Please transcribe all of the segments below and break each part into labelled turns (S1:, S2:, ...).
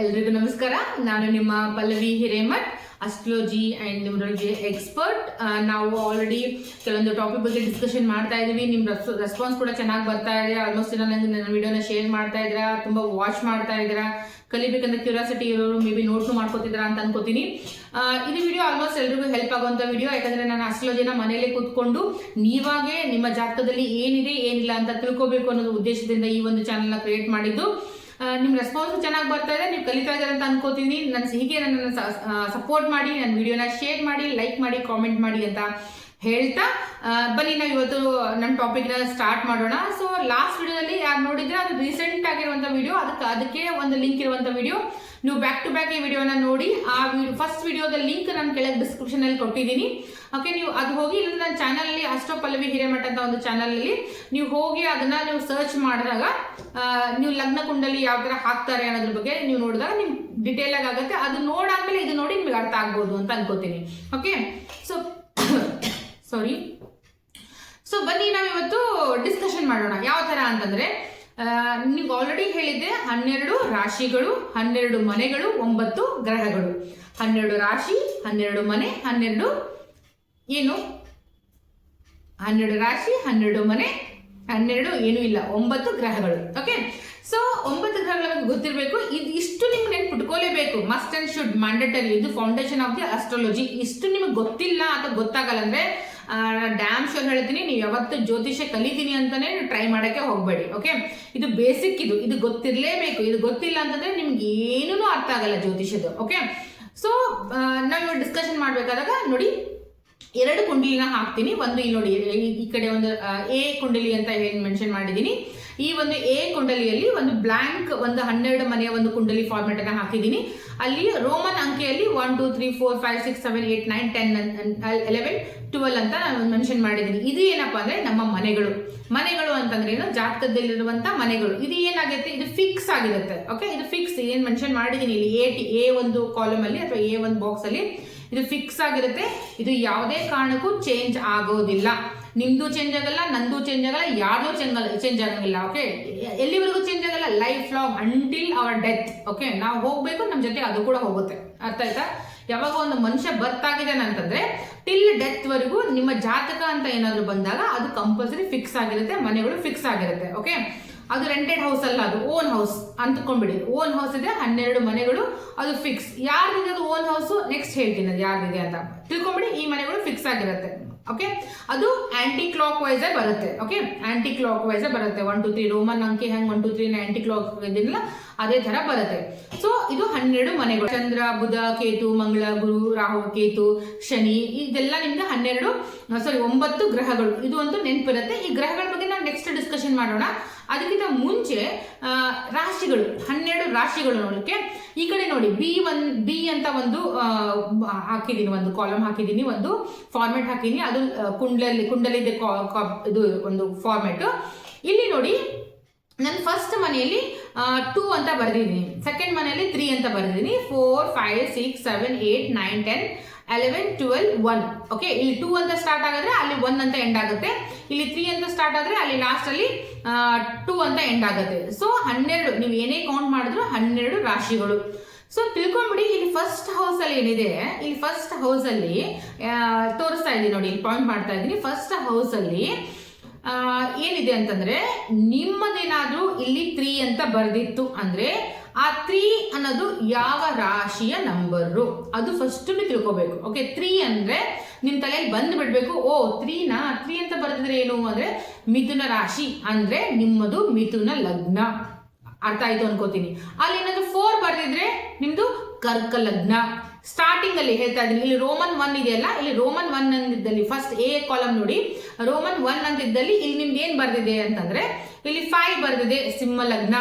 S1: ಎಲ್ರಿಗೂ ನಮಸ್ಕಾರ. ನಾನು ನಿಮ್ಮ Pallavi Hiremath astrology and numerology expert ನಾವು ಆಲ್ರೆಡಿ ಕೆಲವೊಂದು ಟಾಪಿಕ್ ಬಗ್ಗೆ ಡಿಸ್ಕಷನ್ ಮಾಡ್ತಾ ಇದೀವಿ. ನಿಮ್ಮ ರೆಸ್ಪಾನ್ಸ್ ಕೂಡ ಚೆನ್ನಾಗಿ ಬರ್ತಾ ಇದೆ. ಆಲ್ಮೋಸ್ಟ್ ಜನ ನಂಗೆ ನನ್ನ ವಿಡಿಯೋನ ಶೇರ್ ಮಾಡ್ತಾ ಇದ್ದೀರಾ, ತುಂಬ ವಾಚ್ ಮಾಡ್ತಾ ಇದ್ದೀರಾ. ಕಲಿಬೇಕಂತ ಕ್ಯೂರಿಯಾಸಿಟಿ ಇರೋರು ಮೇ ಬಿ ನೋಟ್ಸ್ ಮಾಡ್ಕೋತಿದ್ದೀರಾ ಅಂತ ಅನ್ಕೋತೀನಿ. ಇದು ವಿಡಿಯೋ ಆಲ್ಮೋಸ್ಟ್ ಎಲ್ರಿಗೂ ಹೆಲ್ಪ್ ಆಗುವಂಥ ವಿಡಿಯೋ ಯಾಕಂದ್ರೆ ನಾನು ಅಸ್ಟ್ರಾಲಜಿನ ಮನೆಯಲ್ಲೇ ಕೂತ್ಕೊಂಡು ನೀವಾಗೆ ನಿಮ್ಮ ಜಾತಕದಲ್ಲಿ ಏನಿದೆ, ಏನಿಲ್ಲ ಅಂತ ತಿಳ್ಕೊಬೇಕು ಅನ್ನೋದು ಉದ್ದೇಶದಿಂದ ಈ ಒಂದು ಚಾನಲ್ನ ಕ್ರಿಯೇಟ್ ಮಾಡಿದ್ದು. ಆ, ನಿಮ್ ರೆಸ್ಪಾನ್ಸ್ ಚೆನ್ನಾಗಿ ಬರ್ತಾ ಇದೆ ನೀವು ಕಲಿತಾ ಇದ್ದಾರೆ ಅಂತ ಅನ್ಕೋತೀನಿ. ನನ್ನ ಹೀಗೆ ನನ್ನನ್ನು ಸಪೋರ್ಟ್ ಮಾಡಿ ನನ್ನ ವಿಡಿಯೋನ ಶೇರ್ ಮಾಡಿ ಲೈಕ್ ಮಾಡಿ ಕಾಮೆಂಟ್ ಮಾಡಿ ಅಂತ ಹೇಳ್ತಾ ಬನ್ನಿ ನಾವು ಇವತ್ತು ನಮ್ಮ ಟಾಪಿಕ್ನ ಸ್ಟಾರ್ಟ್ ಮಾಡೋಣ. ಸೊ ಲಾಸ್ಟ್ ವಿಡಿಯೋದಲ್ಲಿ ಯಾರು ನೋಡಿದ್ರೆ ಅದು ರೀಸೆಂಟ್ ಆಗಿರುವಂಥ ವಿಡಿಯೋ ಅದಕ್ಕೆ ಅದಕ್ಕೆ ಒಂದು ಲಿಂಕ್ ಇರುವಂಥ ವಿಡಿಯೋ ನೀವು ಬ್ಯಾಕ್ ಟು ಬ್ಯಾಕ್ ಈ ವಿಡಿಯೋನ ನೋಡಿ. ಆ ಫಸ್ಟ್ ವಿಡಿಯೋದ ಲಿಂಕ್ ನಾನು ಕೆಳಗೆ ಡಿಸ್ಕ್ರಿಪ್ಷನ್ ಅಲ್ಲಿ ಕೊಟ್ಟಿದ್ದೀನಿ. ಓಕೆ ನೀವು ಅದು ಹೋಗಿ ಇಲ್ಲ ನನ್ನ ಚಾನಲ್ ಅಲ್ಲಿ ಅಷ್ಟೋ ಪಲ್ಲವಿ ಹಿರೇಮಠ ಅಂತ ಒಂದು ಚಾನಲಲ್ಲಿ ನೀವು ಹೋಗಿ ಅದನ್ನ ನೀವು ಸರ್ಚ್ ಮಾಡಿದಾಗ ನೀವು ಲಗ್ನ ಕುಂಡಲಿ ಯಾವ ತರ ಹಾಕ್ತಾರೆ ಅನ್ನೋದ್ರ ಬಗ್ಗೆ ನೀವು ನೋಡಿದಾಗ ನಿಮ್ಗೆ ಡಿಟೇಲಾಗಿ ಆಗಿ ಆಗುತ್ತೆ. ಅದು ನೋಡಾದ್ಮೇಲೆ ಇದು ನೋಡಿ ನಿಮ್ಗೆ ಅರ್ಥ ಆಗ್ಬೋದು ಅಂತ ಅನ್ಕೋತೀನಿ. ಓಕೆ ಸೊ ಸಾರಿ ಸೊ ಬನ್ನಿ ನಾವು ಇವತ್ತು ಡಿಸ್ಕಷನ್ ಮಾಡೋಣ. ಯಾವ ತರ ಅಂತಂದ್ರೆ ನಿಮ್ಗೆ ಆಲ್ರೆಡಿ ಹೇಳಿದ್ದೆ, ಹನ್ನೆರಡು ರಾಶಿಗಳು, ಹನ್ನೆರಡು ಮನೆಗಳು, ಒಂಬತ್ತು ಗ್ರಹಗಳು. ಹನ್ನೆರಡು ರಾಶಿ, ಹನ್ನೆರಡು ಮನೆ, ಹನ್ನೆರಡು ಏನು? ಹನ್ನೆರಡು ರಾಶಿ, ಹನ್ನೆರಡು ಮನೆ, ಹನ್ನೆರಡು ಏನೂ ಇಲ್ಲ, ಒಂಬತ್ತು ಗ್ರಹಗಳು. ಓಕೆ ಸೊ ಒಂಬತ್ತು ಗ್ರಹಗಳ ಗೊತ್ತಿರಬೇಕು. ಇದು ಇಷ್ಟು ನಿಮ್ಗೆ ನೆನ್ಪಿಟ್ಕೋಲೇಬೇಕು. ಮಸ್ಟ್ ಅಂಡ್ ಶುಡ್ ಮ್ಯಾಂಡೇಟರಿ ಇದು ಫೌಂಡೇಶನ್ ಆಫ್ ದಿ ಅಸ್ಟ್ರಾಲಜಿ ಇಷ್ಟು ನಿಮಗೆ ಗೊತ್ತಿಲ್ಲ ಅಥವಾ ಗೊತ್ತಾಗಲ್ಲ ಅಂದ್ರೆ ಡ್ಯಾಮ್ ಶೋರ್ ಹೇಳ್ತೀನಿ. ನೀವು ಯಾವತ್ತು ಜ್ಯೋತಿಷ್ಯ ಕಲಿತೀನಿ ಅಂತಾನೆ ಟ್ರೈ ಮಾಡೋಕ್ಕೆ ಹೋಗಬೇಡಿ ಓಕೆ ಇದು ಬೇಸಿಕ್ ಇದು. ಇದು ಗೊತ್ತಿರಲೇಬೇಕು. ಇದು ಗೊತ್ತಿಲ್ಲ ಅಂತಂದರೆ ನಿಮ್ಗೆ ಏನೂ ಅರ್ಥ ಆಗಲ್ಲ ಜ್ಯೋತಿಷ್ಯದು ಓಕೆ ಸೊ ನಾವು ಡಿಸ್ಕಷನ್ ಮಾಡಬೇಕಾದಾಗ ನೋಡಿ, ಎರಡು ಕುಂಡಲಿನ ಹಾಕ್ತೀನಿ. ಒಂದು ಇಲ್ಲಿ ನೋಡಿ, ಈ- ಈ ಕಡೆ ಒಂದು ಎ ಕುಂಡಲಿ ಅಂತ ಹೇಳಿ ಮೆನ್ಷನ್ ಮಾಡಿದ್ದೀನಿ. ಈ ಒಂದು ಎ ಕುಂಡಲಿಯಲ್ಲಿ ಒಂದು ಬ್ಲಾಂಕ್ ಒಂದು ಹನ್ನೆರಡು ಮನೆಯ ಒಂದು ಕುಂಡಲಿ ಫಾರ್ಮೆಟ್ ಅನ್ನು ಹಾಕಿದ್ದೀನಿ. ಅಲ್ಲಿ Roman ಅಂಕೆಯಲ್ಲಿ one two three four five six seven eight nine ten eleven twelve ಅಂತ ನಾನು ಮೆನ್ಷನ್ ಮಾಡಿದ್ದೀನಿ. ಇದು ಏನಪ್ಪಾ ಅಂದ್ರೆ ನಮ್ಮ ಮನೆಗಳು. ಮನೆಗಳು ಅಂತಂದ್ರೆ ಏನು? ಜಾತಕದಲ್ಲಿರುವಂತಹ ಮನೆಗಳು. ಇದು ಏನಾಗುತ್ತೆ ಇದು ಫಿಕ್ಸ್ ಆಗಿರುತ್ತೆ. ಓಕೆ ಇದು ಫಿಕ್ಸ್ ಏನ್ ಮೆನ್ಷನ್ ಮಾಡಿದ್ದೀನಿ ಇಲ್ಲಿ? ಎ ಟಿ ಎ ಒಂದು ಕಾಲಮ್ ಅಲ್ಲಿ ಅಥವಾ ಎ ಒಂದು ಬಾಕ್ಸ್ ಅಲ್ಲಿ? ಇದು ಫಿಕ್ಸ್ ಆಗಿರುತ್ತೆ. ಇದು ಯಾವುದೇ ಕಾರಣಕ್ಕೂ ಚೇಂಜ್ ಆಗೋದಿಲ್ಲ. ನಿಮ್ದು ಚೇಂಜ್ ಆಗಲ್ಲ, ನಂದು ಚೇಂಜ್ ಆಗಲ್ಲ, ಯಾರ್ದು ಚೇಂಜ್ ಚೇಂಜ್ ಆಗಂಗಿಲ್ಲ ಓಕೆ ಎಲ್ಲಿವರೆಗೂ ಚೇಂಜ್ ಆಗಲ್ಲ? Life long until our death okay ನಾವು ಹೋಗ್ಬೇಕು ನಮ್ಮ ಜೊತೆ ಅದು ಕೂಡ ಹೋಗುತ್ತೆ. ಅರ್ಥ ಆಯ್ತಾ? ಯಾವಾಗ ಒಂದು ಮನುಷ್ಯ ಬರ್ತ್ ಆಗಿದ್ದಾನೆ ಅಂತಂದ್ರೆ ಟಿಲ್ ಡೆತ್ ವರೆಗೂ ನಿಮ್ಮ ಜಾತಕ ಅಂತ ಏನಾದ್ರು ಬಂದಾಗ ಅದು ಕಂಪಲ್ಸರಿ ಫಿಕ್ಸ್ ಆಗಿರುತ್ತೆ, ಮನೆಗಳು ಫಿಕ್ಸ್ ಆಗಿರುತ್ತೆ ಓಕೆ ಅದು ರೆಂಟೆಡ್ ಹೌಸ್ ಅಲ್ಲ, ಅದು ಓನ್ ಹೌಸ್ ಅಂದ್ಕೊಂಡ್ಬಿಡಿ ಓನ್ ಹೌಸ್ ಇದೆ, ಹನ್ನೆರಡು ಮನೆಗಳು, ಅದು ಫಿಕ್ಸ್ ಯಾರ್ದಿದೆ ಅದು ಓನ್ ಹೌಸ್ ನೆಕ್ಸ್ಟ್ ಹೇಳ್ತೀನಿ ಅದು ಯಾರ್ದಿದೆ ಅಂತ. ತಿಳ್ಕೊಂಬಿಡಿ, ಈ ಮನೆಗಳು ಫಿಕ್ಸ್ ಆಗಿರುತ್ತೆ. ಓಕೆ ಅದು ಆಂಟಿ ಕ್ಲಾಕ್ ವೈಸ್ ಬರುತ್ತೆ. ಓಕೆ ಆಂಟಿ ಕ್ಲಾಕ್ ವೈಸ್ ಬರುತ್ತೆ. ಒನ್ ಟು ತ್ರೀ ರೋಮನ್ ಅಂಕಿ ಹೆಂಗ್ one two three anti clock ಇದಿಲ್ಲ ಅದೇ ತರ ಬರುತ್ತೆ. ಸೊ ಇದು ಹನ್ನೆರಡು ಮನೆಗಳು. ಚಂದ್ರ, ಬುಧ, ಕೇತು, ಮಂಗಳ, ಗುರು, ರಾಹು, ಕೇತು, ಶನಿ, ಇದೆಲ್ಲ ನಿಮ್ಗೆ ಹನ್ನೆರಡು ಸಾರಿ ಒಂಬತ್ತು ಗ್ರಹಗಳು. ಇದು ಒಂದು ನೆನಪಿರುತ್ತೆ. ಈ ಗ್ರಹಗಳ ಬಗ್ಗೆ ನೆಕ್ಸ್ಟ್ ಡಿಸ್ಕಷನ್ ಮಾಡೋಣ. ಅದಕ್ಕಿಂತ ಮುಂಚೆ ರಾಶಿಗಳು, ಹನ್ನೆರಡು ರಾಶಿಗಳು ನೋಡಲಿಕ್ಕೆ. ಈ ಕಡೆ ನೋಡಿ ಬಿ ಒನ್ ಬಿ ಅಂತ ಒಂದು ಹಾಕಿದ್ದೀನಿ, ಒಂದು ಕಾಲಮ್ ಹಾಕಿದ್ದೀನಿ, ಒಂದು ಫಾರ್ಮೆಟ್ ಹಾಕಿದ್ದೀನಿ. ಅದು ಕುಂಡಲಿ ಕುಂಡಲಿದೆ ಇದು ಒಂದು ಫಾರ್ಮೆಟ್ ಇಲ್ಲಿ ನೋಡಿ, ನಾನು ಫಸ್ಟ್ ಮನೆಯಲ್ಲಿ ಟೂ ಅಂತ ಬರೆದಿದ್ದೀನಿ. ಸೆಕೆಂಡ್ ಮನೆಯಲ್ಲಿ ತ್ರೀ ಅಂತ ಬರೆದಿದ್ದೀನಿ. Four five six seven eight nine ten eleven twelve one okay ಇಲ್ಲಿ ಟೂ ಅಂತ ಸ್ಟಾರ್ಟ್ ಆಗಿದ್ರೆ ಅಲ್ಲಿ ಒನ್ ಅಂತ ಎಂಡ್ ಆಗುತ್ತೆ. ಇಲ್ಲಿ ತ್ರೀ ಅಂತ ಸ್ಟಾರ್ಟ್ ಆದ್ರೆ ಅಲ್ಲಿ ಲಾಸ್ಟ್ ಅಲ್ಲಿ ಟೂ ಅಂತ ಎಂಡ್ ಆಗುತ್ತೆ. ಸೊ ಹನ್ನೆರಡು, ನೀವು ಏನೇ ಕೌಂಟ್ ಮಾಡಿದ್ರು ಹನ್ನೆರಡು ರಾಶಿಗಳು. ಸೊ ತಿಳ್ಕೊಂಬಿಡಿ ಇಲ್ಲಿ ಫಸ್ಟ್ ಹೌಸ್ ಅಲ್ಲಿ ಏನಿದೆ? ಇಲ್ಲಿ ಫಸ್ಟ್ ಹೌಸ್ ಅಲ್ಲಿ ತೋರಿಸ್ತಾ ಇದ್ದೀನಿ ನೋಡಿ, ಇಲ್ಲಿ ಪಾಯಿಂಟ್ ಮಾಡ್ತಾ ಇದ್ದೀನಿ. ಫಸ್ಟ್ ಹೌಸ್ ಅಲ್ಲಿ ಏನಿದೆ ಅಂತಂದ್ರೆ, ನಿಮ್ಮದೇನಾದ್ರೂ ಇಲ್ಲಿ ತ್ರೀ ಅಂತ ಬರ್ದಿತ್ತು. ಅಂದ್ರೆ ಆ ತ್ರೀ ಅನ್ನೋದು ಯಾವ ರಾಶಿಯ ನಂಬರು? ಅದು ಫಸ್ಟ್ ತಿಳ್ಕೋಬೇಕು. ಓಕೆ ತ್ರೀ ಅಂದ್ರೆ ನಿಮ್ ತಲೆಯಲ್ಲಿ ಬಂದು ಬಿಡ್ಬೇಕು ಓ, ತ್ರೀನಾ? ತ್ರೀ ಅಂತ ಬರ್ತಿದ್ರೆ ಏನು? ಅಂದ್ರೆ ಮಿಥುನ ರಾಶಿ. ಅಂದ್ರೆ ನಿಮ್ಮದು ಮಿಥುನ ಲಗ್ನ. ಅರ್ಥ ಆಯ್ತು ಅನ್ಕೋತೀನಿ. ಅಲ್ಲಿ ಏನಾದ್ರು ಫೋರ್ ಬರ್ದಿದ್ರೆ ನಿಮ್ದು ಕರ್ಕ ಲಗ್ನ ಸ್ಟಾರ್ಟಿಂಗ್ ಅಲ್ಲಿ ಹೇಳ್ತಾ ಇದ್ದೀನಿ. ಇಲ್ಲಿ ರೋಮನ್ ಒನ್ ಇದೆಯಲ್ಲ? ಇಲ್ಲಿ ರೋಮನ್ ಒನ್ ಅಂದಿದ್ದಲ್ಲಿ ಫಸ್ಟ್ ಎ ಕಾಲಮ್ ನೋಡಿ. ರೋಮನ್ ಒನ್ ಅಂತಿದ್ದಲ್ಲಿ ಇಲ್ಲಿ ನಿಮ್ದು ಏನ್ ಬರ್ದಿದೆ ಅಂತಂದ್ರೆ, ಇಲ್ಲಿ ಫೈವ್ ಬರ್ದಿದೆ, ಸಿಂಹ ಲಗ್ನ.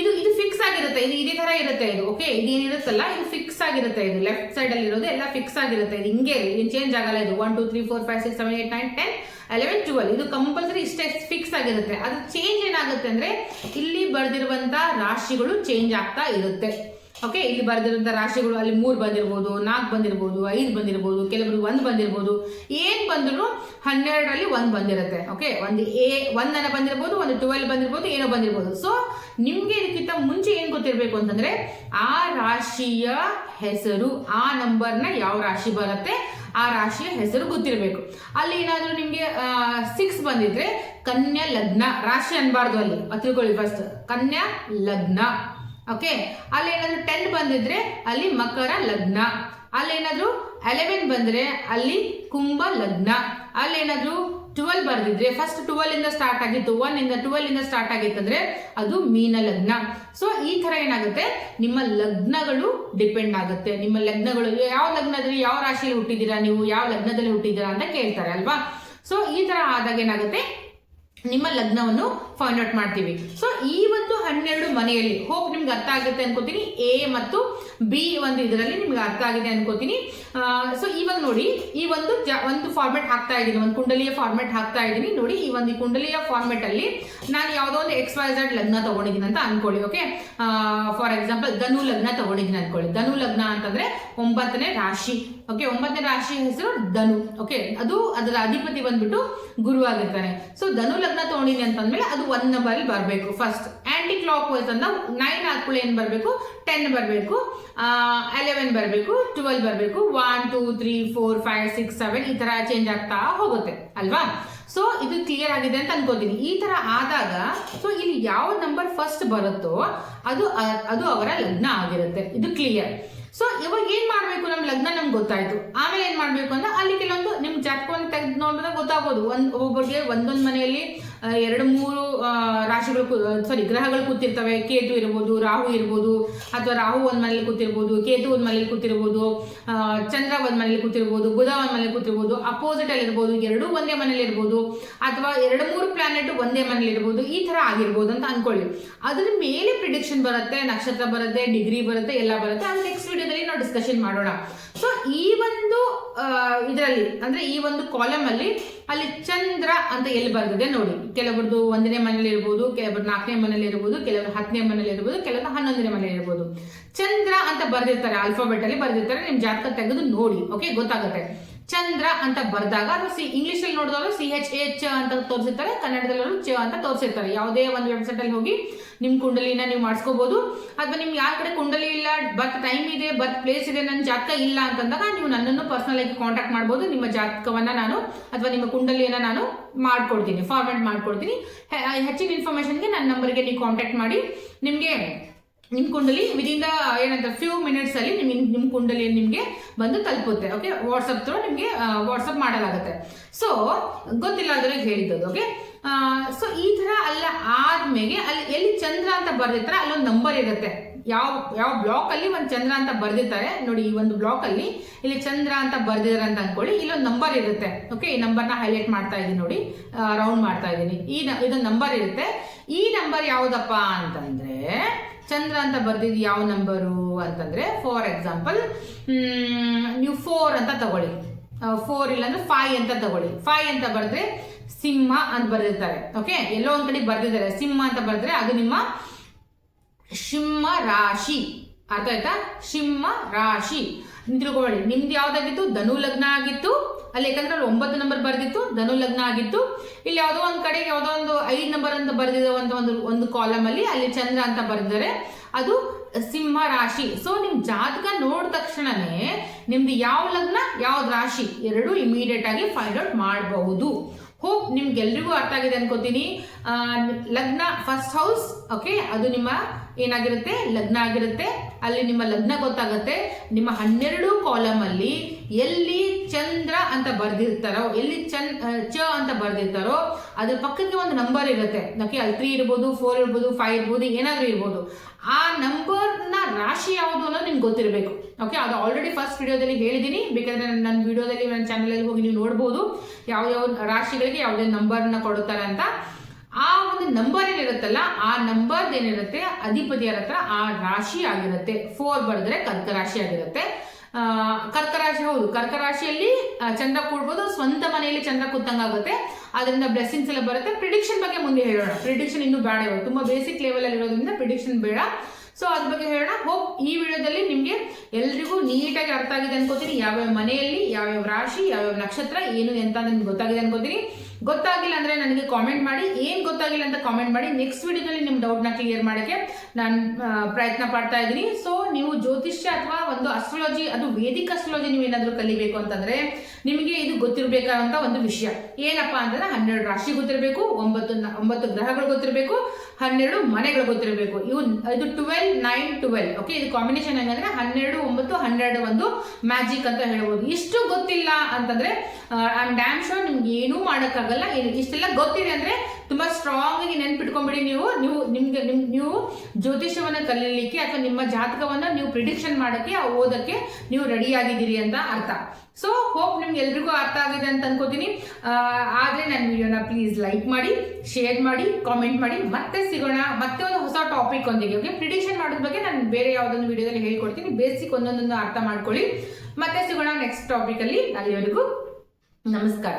S1: ಇದು ಇದು ಫಿಕ್ಸ್ ಆಗಿರುತ್ತೆ, ಇದು ಇದೇ ತರ ಇರುತ್ತೆ ಇದು ಓಕೆ ಇದೇನಿರುತ್ತಲ್ಲ, ಇದು ಫಿಕ್ಸ್ ಆಗಿರುತ್ತೆ ಇದು. ಲೆಫ್ಟ್ ಸೈಡ್ ಅಲ್ಲಿ ಇರೋದು ಎಲ್ಲ ಫಿಕ್ಸ್ ಆಗಿರುತ್ತೆ ಇದು. ಹಿಂಗೆ ಇದು ಚೇಂಜ್ ಆಗಲ್ಲ ಇದು. One two three four five six seven eight nine ten eleven twelve ಇದು ಕಂಪಲ್ಸರಿ ಇಷ್ಟೇ ಫಿಕ್ಸ್ ಆಗಿರುತ್ತೆ. ಅದು ಚೇಂಜ್ ಏನಾಗುತ್ತೆ ಅಂದ್ರೆ, ಇಲ್ಲಿ ಬರೆದಿರುವಂತಹ ರಾಶಿಗಳು ಚೇಂಜ್ ಆಗ್ತಾ ಇರುತ್ತೆ. ಓಕೆ ಇಲ್ಲಿ ಬರೆದಿರುವಂಥ ರಾಶಿಗಳು ಅಲ್ಲಿ ಮೂರು ಬಂದಿರ್ಬೋದು, ನಾಲ್ಕು ಬಂದಿರ್ಬೋದು, ಐದು ಬಂದಿರ್ಬೋದು ಕೆಲವರಿಗೆ ಒಂದು ಬಂದಿರ್ಬೋದು. ಏನು ಬಂದರೂ ಹನ್ನೆರಡರಲ್ಲಿ ಒಂದು ಬಂದಿರುತ್ತೆ. ಓಕೆ ಒಂದು ಎ ಒಂದನ್ನ ಬಂದಿರ್ಬೋದು, ಒಂದು ಟ್ವೆಲ್ ಬಂದಿರ್ಬೋದು, ಏನೋ ಬಂದಿರ್ಬೋದು. ಸೊ ನಿಮಗೆ ಇದಕ್ಕಿಂತ ಮುಂಚೆ ಏನು ಗೊತ್ತಿರಬೇಕು ಅಂತಂದ್ರೆ, ಆ ರಾಶಿಯ ಹೆಸರು, ಆ ನಂಬರ್ನ ಯಾವ ರಾಶಿ ಬರುತ್ತೆ, ಆ ರಾಶಿಯ ಹೆಸರು ಗೊತ್ತಿರಬೇಕು. ಅಲ್ಲಿ ಏನಾದರೂ ನಿಮಗೆ ಸಿಕ್ಸ್ ಬಂದಿದ್ರೆ, ಕನ್ಯಾ ಲಗ್ನ. ರಾಶಿ ಅನ್ಬಾರ್ದು ಅಲ್ಲಿ. ತಿಳ್ಕೊಳ್ಳಿ ಫಸ್ಟ್ ಕನ್ಯಾ ಲಗ್ನ. ಓಕೆ ಅಲ್ಲಿ ಏನಾದರೂ ಟೆನ್ ಬಂದಿದ್ರೆ ಅಲ್ಲಿ ಮಕರ ಲಗ್ನ. ಅಲ್ಲೇನಾದ್ರೂ ಅಲೆವೆನ್ ಬಂದ್ರೆ ಅಲ್ಲಿ ಕುಂಭ ಲಗ್ನ. ಅಲ್ಲೇನಾದ್ರೂ ಟ್ವೆಲ್ ಬರೆದಿದ್ರೆ ಫಸ್ಟ್ ಟ್ವೆಲ್ ಇಂದ ಸ್ಟಾರ್ಟ್ ಆಗಿತ್ತು ಒನ್ ಇಂದ ಟ್ವೆಲ್ ಇಂದ ಸ್ಟಾರ್ಟ್ ಆಗಿತ್ತಂದ್ರೆ ಅದು ಮೀನ ಲಗ್ನ. ಸೊ ಈ ತರ ಏನಾಗುತ್ತೆ? ನಿಮ್ಮ ಲಗ್ನಗಳು ಡಿಪೆಂಡ್ ಆಗುತ್ತೆ. ನಿಮ್ಮ ಲಗ್ನಗಳು, ಯಾವ ಲಗ್ನದಲ್ಲಿ ಯಾವ ರಾಶಿಯಲ್ಲಿ ಹುಟ್ಟಿದ್ದೀರಾ ನೀವು, ಯಾವ ಲಗ್ನದಲ್ಲಿ ಹುಟ್ಟಿದ್ದೀರಾ ಅಂತ ಕೇಳ್ತಾರೆ ಅಲ್ವಾ? ಸೊ ಈ ತರ ಆದಾಗ ಏನಾಗುತ್ತೆ? ನಿಮ್ಮ ಲಗ್ನವನ್ನು ಫೈಂಡ್ ಔಟ್ ಮಾಡ್ತೀವಿ. ಸೊ ಈ ಒಂದು ಹನ್ನೆರಡು ಮನೆಯಲ್ಲಿ ಹೋಗಿ ನಿಮ್ಗೆ ಅರ್ಥ ಆಗುತ್ತೆ ಅನ್ಕೋತೀನಿ. ಎ ಮತ್ತು ಬಿ ಒಂದು ಇದರಲ್ಲಿ ನಿಮ್ಗೆ ಅರ್ಥ ಆಗಿದೆ ಅನ್ಕೋತೀನಿ. ಸೊ ಇವಾಗ ನೋಡಿ, ಈ ಒಂದು ಜ, ಒಂದು ಫಾರ್ಮೆಟ್ ಹಾಕ್ತಾ ಇದ್ದೀನಿ. ಒಂದು ಕುಂಡಲಿಯ ಫಾರ್ಮೆಟ್ ಹಾಕ್ತಾ ಇದ್ದೀನಿ. ನೋಡಿ, ಈ ಒಂದು ಕುಂಡಲಿಯ ಫಾರ್ಮೆಟ್ ಅಲ್ಲಿ ನಾನು ಯಾವುದೋ ಒಂದು ಎಕ್ಸ್ ವೈ ಝಡ್ ಲಗ್ನ ತಗೊಂಡಿದ್ದೀನಿ ಅಂತ ಅನ್ಕೊಳ್ಳಿ ಓಕೆ ಫಾರ್ ಎಕ್ಸಾಂಪಲ್ ಧನು ಲಗ್ನ ತಗೊಂಡಿದ್ದೀನಿ ಅನ್ಕೊಳ್ಳಿ. ಧನು ಲಗ್ನ ಅಂತಂದ್ರೆ ಒಂಬತ್ತನೇ ರಾಶಿ ಓಕೆ ಒಂಬತ್ತನೇ ರಾಶಿ ಹೆಸರು ಧನು ಓಕೆ ಅದು ಅದರ ಅಧಿಪತಿ ಬಂದ್ಬಿಟ್ಟು ಗುರು ಆಗಿರ್ತಾನೆ ಸೊ ಧನು ಲಗ್ನ ತಗೊಂಡಿದ್ದೀನಿ ಅಂತಂದ್ಮೇಲೆ ಅದು ಒನ್ ನಂಬರ್ ಬರಬೇಕು. ಫಸ್ಟ್ ಆ್ಯಂಟಿ ಕ್ಲಾಕ್ ವೈಸ್ ಅಂತ ನೈನ್ ಆದ ಏನು ಬರಬೇಕು? ಟೆನ್ ಬರಬೇಕು. ಎಲೆವೆನ್ ಬರಬೇಕು. ಟ್ವೆಲ್ ಬರಬೇಕು. One two three four five six seven ಈ ಥರ ಚೇಂಜ್ ಆಗ್ತಾ ಹೋಗುತ್ತೆ. ಅಲ್ವಾ? ಸೊ ಇದು ಕ್ಲಿಯರ್ ಆಗಿದೆ ಅಂತ ಅನ್ಕೋತೀನಿ. ಈ ತರ ಆದಾಗ ಸೊ ಇಲ್ಲಿ ಯಾವ ನಂಬರ್ ಫಸ್ಟ್ ಬರುತ್ತೋ, ಅದು ಅದು ಅವರ ಲಗ್ನ ಆಗಿರುತ್ತೆ. ಇದು ಕ್ಲಿಯರ್ ಸೊ ಇವಾಗ ಏನ್ ಮಾಡ್ಬೇಕು ನಮ್ ಲಗ್ನ ನಮ್ಗೆ ಗೊತ್ತಾಯ್ತು. ಆಮೇಲೆ ಏನ್ ಮಾಡ್ಬೇಕು ಅಂದ್ರೆ ಅಲ್ಲಿ ಕೆಲವೊಂದು ನಿಮ್ ಜಾತಕವನ್ನು ತೆಗೆದು ನೋಡಿದ್ರೆ ಗೊತ್ತಾಗೋದು. ಒಂದ್ ಒಬ್ಬೊಬ್ಬರಿಗೆ ಒಂದೊಂದ್ ಮನೆಯಲ್ಲಿ ಎರಡು ಮೂರು ರಾಶಿಗಳು ಸಾರಿ ಗ್ರಹಗಳು ಕೂತಿರ್ತವೆ. ಕೇತು ಇರ್ಬೋದು, ರಾಹು ಇರ್ಬೋದು, ಅಥವಾ ರಾಹು ಒಂದು ಮನೇಲಿ ಕೂತಿರ್ಬೋದು, ಕೇತು ಒಂದು ಮನೇಲಿ ಕೂತಿರ್ಬೋದು ಚಂದ್ರ ಒಂದು ಮನೇಲಿ ಕೂತಿರ್ಬೋದು, ಬುಧ ಒಂದು ಮನೇಲಿ ಕೂತಿರ್ಬೋದು ಅಪೋಸಿಟ್ ಅಲ್ಲಿ ಇರ್ಬೋದು, ಎರಡೂ ಒಂದೇ ಮನೇಲಿ ಇರ್ಬೋದು, ಅಥವಾ ಎರಡು ಮೂರು ಪ್ಲಾನೆಟ್ ಒಂದೇ ಮನೇಲಿ ಇರ್ಬೋದು, ಈ ತರ ಆಗಿರ್ಬೋದು ಅಂತ ಅನ್ಕೊಳ್ಳಿ. ಅದ್ರ ಮೇಲೆ ಪ್ರಿಡಿಕ್ಷನ್ ಬರುತ್ತೆ, ನಕ್ಷತ್ರ ಬರುತ್ತೆ ಡಿಗ್ರಿ ಬರುತ್ತೆ, ಎಲ್ಲ ಬರುತ್ತೆ. ಅದು ನೆಕ್ಸ್ಟ್ ವಿಡಿಯೋದಲ್ಲಿ ನಾವು ಡಿಸ್ಕಷನ್ ಮಾಡೋಣ. ಸೊ ಈ ಒಂದು ಇದರಲ್ಲಿ, ಅಂದ್ರೆ ಈ ಒಂದು ಕಾಲಮ್ ಅಲ್ಲಿ ಅಲ್ಲಿ ಚಂದ್ರ ಅಂತ ಎಲ್ಲಿ ಬರ್ತದೆ ನೋಡಿ. ಕೆಲವರದ್ದು ಒಂದನೇ ಮನೇಲಿ ಇರ್ಬೋದು ಕೆಲವರು ನಾಲ್ಕನೇ ಮನೇಲಿ ಇರ್ಬೋದು ಕೆಲವರು ಹತ್ತನೇ ಮನೇಲಿ ಇರ್ಬೋದು ಕೆಲವರು ಹನ್ನೊಂದನೇ ಮನೇಲಿ ಇರ್ಬೋದು. ಚಂದ್ರ ಅಂತ ಬರ್ದಿರ್ತಾರೆ ಆಲ್ಫಾಬೆಟ್ ಅಲ್ಲಿ ಬರ್ದಿರ್ತಾರೆ, ನಿಮ್ ಜಾತಕ ತೆಗೆದು ನೋಡಿ ಓಕೆ ಗೊತ್ತಾಗುತ್ತೆ. ಚಂದ್ರ ಅಂತ ಬರೆದಾಗ, ಅದು ಸಿ ಇಂಗ್ಲಿಷ್ ಅಲ್ಲಿ ನೋಡಿದವರು ಸಿ ಎಚ್ ಎಚ್ ಅಂತ ತೋರಿಸಿರ್ತಾರೆ, ಕನ್ನಡದಲ್ಲೂ ಚ ಅಂತ ತೋರಿಸಿರ್ತಾರೆ. ಯಾವುದೇ ಒಂದು ವೆಬ್ಸೈಟ್ ಅಲ್ಲಿ ಹೋಗಿ, ನಿಮ್ ಕುಂಡಲಿನ ನೀವು ಮಾಡಿಸ್ಕೋಬಹುದು ಅಥವಾ ನಿಮ್ಗೆ ಯಾವ ಕಡೆ ಕುಂಡಲಿ ಇಲ್ಲ ಬರ್ತ್ ಟೈಮ್ ಇದೆ ಬರ್ತ್ ಪ್ಲೇಸ್ ಇದೆ ನನ್ನ ಜಾತಕ ಇಲ್ಲ ಅಂತಂದಾಗ ನೀವು ನನ್ನನ್ನು ಪರ್ಸನಲ್ ಆಗಿ ಕಾಂಟ್ಯಾಕ್ಟ್ ಮಾಡ್ಬೋದು. ನಿಮ್ಮ ಜಾತಕವನ್ನ ನಾನು ಅಥವಾ ನಿಮ್ಮ ಕುಂಡಲಿಯನ್ನ ನಾನು ಮಾಡ್ಕೊಡ್ತೀನಿ ಫಾರ್ವರ್ಡ್ ಮಾಡ್ಕೊಡ್ತೀನಿ. ಹೆಚ್ಚಿನ ಇನ್ಫಾರ್ಮೇಶನ್ಗೆ ನನ್ನ ನಂಬರ್ಗೆ ನೀವು ಕಾಂಟ್ಯಾಕ್ಟ್ ಮಾಡಿ. ನಿಮಗೆ ನಿಮ್ಮ ಕುಂಡಲಿ ವಿದಿನ್ ದ ಏನಂತ ಫ್ಯೂ ಮಿನಿಟ್ಸ್ ಅಲ್ಲಿ ನಿಮ್ ನಿಮ್ ಕುಂಡಲಿ ನಿಮ್ಗೆ ಬಂದು ತಲುಪುತ್ತೆ ಓಕೆ ವಾಟ್ಸಪ್ ಥ್ರೂ ನಿಮಗೆ ವಾಟ್ಸಪ್ ಮಾಡಲಾಗುತ್ತೆ. ಸೊ ಗೊತ್ತಿಲ್ಲ ಅಂದ್ರೆ ಹೇಳಿದ್ದು ಓಕೆ ಸೊ ಈ ತರ ಅಲ್ಲ ಆದ್ಮೇಲೆ ಅಲ್ಲಿ ಎಲ್ಲಿ ಚಂದ್ರ ಅಂತ ಬರ್ದಿರ್ತಾರೆ, ಅಲ್ಲೊಂದು ನಂಬರ್ ಇರುತ್ತೆ. ಯಾವ ಯಾವ ಬ್ಲಾಕ್ ಅಲ್ಲಿ ಒಂದು ಚಂದ್ರ ಅಂತ ಬರ್ದಿರ್ತಾರೆ, ನೋಡಿ ಈ ಒಂದು ಬ್ಲಾಕ್ ಅಲ್ಲಿ, ಇಲ್ಲಿ ಚಂದ್ರ ಅಂತ ಬರ್ದಿದ್ದಾರೆ ಅಂತ ಅನ್ಕೊಳ್ಳಿ, ಇಲ್ಲೊಂದು ನಂಬರ್ ಇರುತ್ತೆ. ಓಕೆ ಈ ನಂಬರ್ನ ಹೈಲೈಟ್ ಮಾಡ್ತಾ ಇದ್ದೀನಿ ನೋಡಿ ರೌಂಡ್ ಮಾಡ್ತಾ ಇದ್ದೀನಿ ಈ ಇದೊಂದು ನಂಬರ್ ಇರುತ್ತೆ. ಈ ನಂಬರ್ ಯಾವುದಪ್ಪ ಅಂತಂದ್ರೆ, ಚಂದ್ರ ಅಂತ ಬರ್ದಿದ್ದು ಯಾವ ನಂಬರು ಅಂತಂದ್ರೆ ಫಾರ್ ಎಕ್ಸಾಂಪಲ್ ನೀವು ಫೋರ್ ಅಂತ ತಗೊಳ್ಳಿ. ಫೋರ್ ಇಲ್ಲಾಂದ್ರೆ ಫೈವ್ ಅಂತ ತಗೊಳ್ಳಿ. ಫೈವ್ ಅಂತ ಬರೆದ್ರೆ ಸಿಂಹ ಅಂತ ಬರ್ದಿರ್ತಾರೆ. ಓಕೆ ಎಲ್ಲೋ ಒಂದು ಕಡೆ ಬರೆದಿದ್ದಾರೆ. ಸಿಂಹ ಅಂತ ಬರೆದ್ರೆ ಅದು ನಿಮ್ಮ ಸಿಂಹ ರಾಶಿ. ಅರ್ಥ ಆಯ್ತಾ? ಸಿಂಹ ರಾಶಿ. ತಿಳ್ಕೊಳ್ಳಿ ನಿಮ್ದು ಯಾವ್ದಾಗಿತ್ತು? ಧನು ಲಗ್ನ ಆಗಿತ್ತು. ಅಲ್ಲಿ ಯಾಕಂದ್ರೆ ಅಲ್ಲಿ ಒಂಬತ್ತು ನಂಬರ್ ಬರ್ದಿತ್ತು. ಧನು ಲಗ್ನ ಆಗಿತ್ತು. ಇಲ್ಲಿ ಯಾವುದೋ ಒಂದು ಕಡೆ ಯಾವುದೋ ಒಂದು ಐದು ನಂಬರ್ ಅಂತ ಬರ್ದಿರುವಂತ ಒಂದು ಒಂದು ಕಾಲಮ್ ಅಲ್ಲಿ. ಅಲ್ಲಿ ಚಂದ್ರ ಅಂತ ಬರೆದಿದ್ದಾರೆ. ಅದು ಸಿಂಹ ರಾಶಿ. ಸೊ ನಿಮ್ ಜಾತಕ ನೋಡಿದ ತಕ್ಷಣನೇ ನಿಮ್ದು ಯಾವ ಲಗ್ನ, ಯಾವ್ದು ರಾಶಿ ಎರಡು ಇಮಿಡಿಯೇಟ್ ಆಗಿ ಫೈಂಡ್ ಔಟ್ ಮಾಡಬಹುದು. ಹೋಪ್ ನಿಮ್ಗೆಲ್ರಿಗೂ ಅರ್ಥ ಆಗಿದೆ ಅನ್ಕೋತೀನಿ. ಲಗ್ನ ಫಸ್ಟ್ ಹೌಸ್ ಓಕೆ ಅದು ನಿಮ್ಮ ಏನಾಗಿರುತ್ತೆ? ಲಗ್ನ ಆಗಿರುತ್ತೆ. ಅಲ್ಲಿ ನಿಮ್ಮ ಲಗ್ನ ಗೊತ್ತಾಗುತ್ತೆ. ನಿಮ್ಮ ಹನ್ನೆರಡು ಕಾಲಮ್ ಅಲ್ಲಿ ಎಲ್ಲಿ ಚಂದ್ರ ಅಂತ ಬರ್ದಿರ್ತಾರೋ, ಎಲ್ಲಿ ಚನ್ ಚ ಅಂತ ಬರ್ದಿರ್ತಾರೋ, ಅದ್ರ ಪಕ್ಕಕ್ಕೆ ಒಂದು ನಂಬರ್ ಇರುತ್ತೆ. ಓಕೆ ಅಲ್ಲಿ ತ್ರೀ ಇರ್ಬೋದು ಫೋರ್ ಇರ್ಬೋದು ಫೈವ್ ಇರ್ಬೋದು, ಏನಾದರೂ ಇರ್ಬೋದು. ಆ ನಂಬರ್ನ ರಾಶಿ ಯಾವುದು ಅನ್ನೋದು ನಿಮ್ಗೆ ಗೊತ್ತಿರಬೇಕು. ಓಕೆ ಅದು ಆಲ್ರೆಡಿ ಫಸ್ಟ್ ವಿಡಿಯೋದಲ್ಲಿ ಹೇಳಿದ್ದೀನಿ ಬೇಕಾದ್ರೆ ನನ್ನ ನನ್ನ ವಿಡಿಯೋದಲ್ಲಿ ನನ್ನ ಚಾನಲಲ್ಲಿ ಹೋಗಿ ನೀವು ನೋಡ್ಬೋದು. ಯಾವ ಯಾವ ರಾಶಿಗಳಿಗೆ ಯಾವುದೇ ನಂಬರ್ನ ಕೊಡುತ್ತಾರೆ ಅಂತ. ಆ ಒಂದು ನಂಬರ್ ಏನಿರುತ್ತಲ್ಲ ಆ ನಂಬರ್ ಏನಿರುತ್ತೆ ಅಧಿಪತಿಯರ ಹತ್ರ ಆ ರಾಶಿ ಆಗಿರುತ್ತೆ. ಫೋರ್ ಬರೆದ್ರೆ ಕರ್ಕ ರಾಶಿ ಆಗಿರುತ್ತೆ. ಆ, ಕರ್ಕ ರಾಶಿ ಹೌದು. ಕರ್ಕ ರಾಶಿಯಲ್ಲಿ ಆ, ಚಂದ್ರ ಕೂಡ್ಬೋದು. ಸ್ವಂತ ಮನೆಯಲ್ಲಿ ಚಂದ್ರ ಕೂತಂಗಾಗುತ್ತೆ ಅದರಿಂದ ಬ್ಲೆಸ್ಸಿಂಗ್ಸ್ ಎಲ್ಲ ಬರುತ್ತೆ. ಪ್ರಿಡಿಕ್ಷನ್ ಬಗ್ಗೆ ಮುಂದೆ ಹೇಳೋಣ. ಪ್ರಿಡಿಕ್ಷನ್ ಇನ್ನೂ ಬೇಡ ಇವಾಗ. ತುಂಬಾ ಬೇಸಿಕ್ ಲೆವೆಲ್ ಅಲ್ಲಿ ಇರೋದ್ರಿಂದ ಪ್ರಿಡಿಕ್ಷನ್ ಬೇಡ. ಸೊ ಅದ್ರ ಬಗ್ಗೆ ಹೇಳೋಣ. ಹೋಪ್ ಈ ವಿಡಿಯೋದಲ್ಲಿ ನಿಮಗೆ ಎಲ್ರಿಗೂ ನೀಟಾಗಿ ಅರ್ಥ ಆಗಿದೆ ಅನ್ಕೋತೀನಿ. ಯಾವ್ಯಾವ ಮನೆಯಲ್ಲಿ ಯಾವ್ಯಾವ ರಾಶಿ ಯಾವ್ಯಾವ ನಕ್ಷತ್ರ ಏನು ಎಂತ ನಿಮ್ಗೆ ಗೊತ್ತಾಗಿದೆ ಅನ್ಕೋತೀನಿ. ಗೊತ್ತಾಗಿಲ್ಲ ಅಂದ್ರೆ ನನಗೆ ಕಾಮೆಂಟ್ ಮಾಡಿ, ಏನು ಗೊತ್ತಾಗಿಲ್ಲ ಅಂತ ಕಾಮೆಂಟ್ ಮಾಡಿ ನೆಕ್ಸ್ಟ್ ವಿಡಿಯೋದಲ್ಲಿ ನಿಮ್ಮ ಡೌಟ್ನ ಕ್ಲಿಯರ್ ಮಾಡಕ್ಕೆ ನಾನು ಪ್ರಯತ್ನ ಪಡ್ತಾ ಇದ್ದೀನಿ. ಸೊ ನೀವು ಜ್ಯೋತಿಷ್ಯ ಅಥವಾ ಒಂದು ಅಸ್ಟ್ರಾಲಜಿ ಅದು ವೇದಿಕ ಅಸ್ಟ್ರಾಲಜಿ ನೀವು ಏನಾದರೂ ಕಲಿಬೇಕು ಅಂತಂದ್ರೆ ನಿಮಗೆ ಇದು ಗೊತ್ತಿರಬೇಕಾದಂತ ಒಂದು ವಿಷಯ. ಏನಪ್ಪ ಅಂತಂದ್ರೆ ಹನ್ನೆರಡು ರಾಶಿ ಗೊತ್ತಿರಬೇಕು, ಒಂಬತ್ತು ಒಂಬತ್ತು ಗ್ರಹಗಳು ಗೊತ್ತಿರಬೇಕು, ಹನ್ನೆರಡು ಮನೆಗಳು ಗೊತ್ತಿರಬೇಕು. ಇವು, ಇದು ಟ್ವೆಲ್ ನೈನ್ ಟ್ವೆಲ್ ಓಕೆ ಇದು ಕಾಂಬಿನೇಷನ್ ಹೆಂಗಂದ್ರೆ ಹನ್ನೆರಡು, ಒಂಬತ್ತು, ಹನ್ನೆರಡು ಒಂದು ಮ್ಯಾಜಿಕ್ ಅಂತ ಹೇಳ್ಬೋದು. ಇಷ್ಟು ಗೊತ್ತಿಲ್ಲ ಅಂತಂದ್ರೆ ಐ ಆಮ್ ಡ್ಯಾಮ್ ಶೋರ್ ನಿಮ್ಗೆ ಏನೂ ಮಾಡೋಕ್ಕಾಗಲ್ಲ. ಇದು ಇಷ್ಟೆಲ್ಲ ಗೊತ್ತಿದೆ ಅಂದ್ರೆ ತುಂಬಾ ಸ್ಟ್ರಾಂಗ್ ಆಗಿ ನೆನ್ಪಿಟ್ಕೊಂಡ್ಬಿಡಿ ನೀವು. ನೀವು ನಿಮ್ಗೆ ನಿಮ್ ನೀವು ಜ್ಯೋತಿಷ್ಯವನ್ನ ಕಲೀಲಿಕ್ಕೆ ಅಥವಾ ನಿಮ್ಮ ಜಾತಕವನ್ನ ನೀವು ಪ್ರಿಡಿಕ್ಷನ್ ಮಾಡಕ್ಕೆ, ಆ ಓದಕ್ಕೆ ನೀವು ರೆಡಿ ಆಗಿದ್ದೀರಿ ಅಂತ ಅರ್ಥ. ಸೊ ಹೋಪ್ ನಿಮ್ಗೆ ಎಲ್ರಿಗೂ ಅರ್ಥ ಆಗಿದೆ ಅಂತ ಅನ್ಕೋತೀನಿ. ಆದ್ರೆ ನನ್ನ ವಿಡಿಯೋನ ಪ್ಲೀಸ್ ಲೈಕ್ ಮಾಡಿ ಶೇರ್ ಮಾಡಿ ಕಾಮೆಂಟ್ ಮಾಡಿ. ಮತ್ತೆ ಸಿಗೋಣ. ಮತ್ತೆ ಒಂದು ಹೊಸ ಟಾಪಿಕ್ ಒಂದಿಗೆ ಓಕೆ ಪ್ರಿಡಿಕ್ಷನ್ ಮಾಡೋದ್ ಬಗ್ಗೆ ನಾನು ಬೇರೆ ಯಾವ್ದೊಂದು ವಿಡಿಯೋದಲ್ಲಿ ಹೇಳ್ಕೊಡ್ತೀನಿ. ಬೇಸಿಕ್ ಒಂದೊಂದೊಂದು ಅರ್ಥ ಮಾಡ್ಕೊಳ್ಳಿ. ಮತ್ತೆ ಸಿಗೋಣ ನೆಕ್ಸ್ಟ್ ಟಾಪಿಕ್ ಅಲ್ಲಿ. ಅಲ್ಲಿವರೆಗೂ ನಮಸ್ಕಾರ.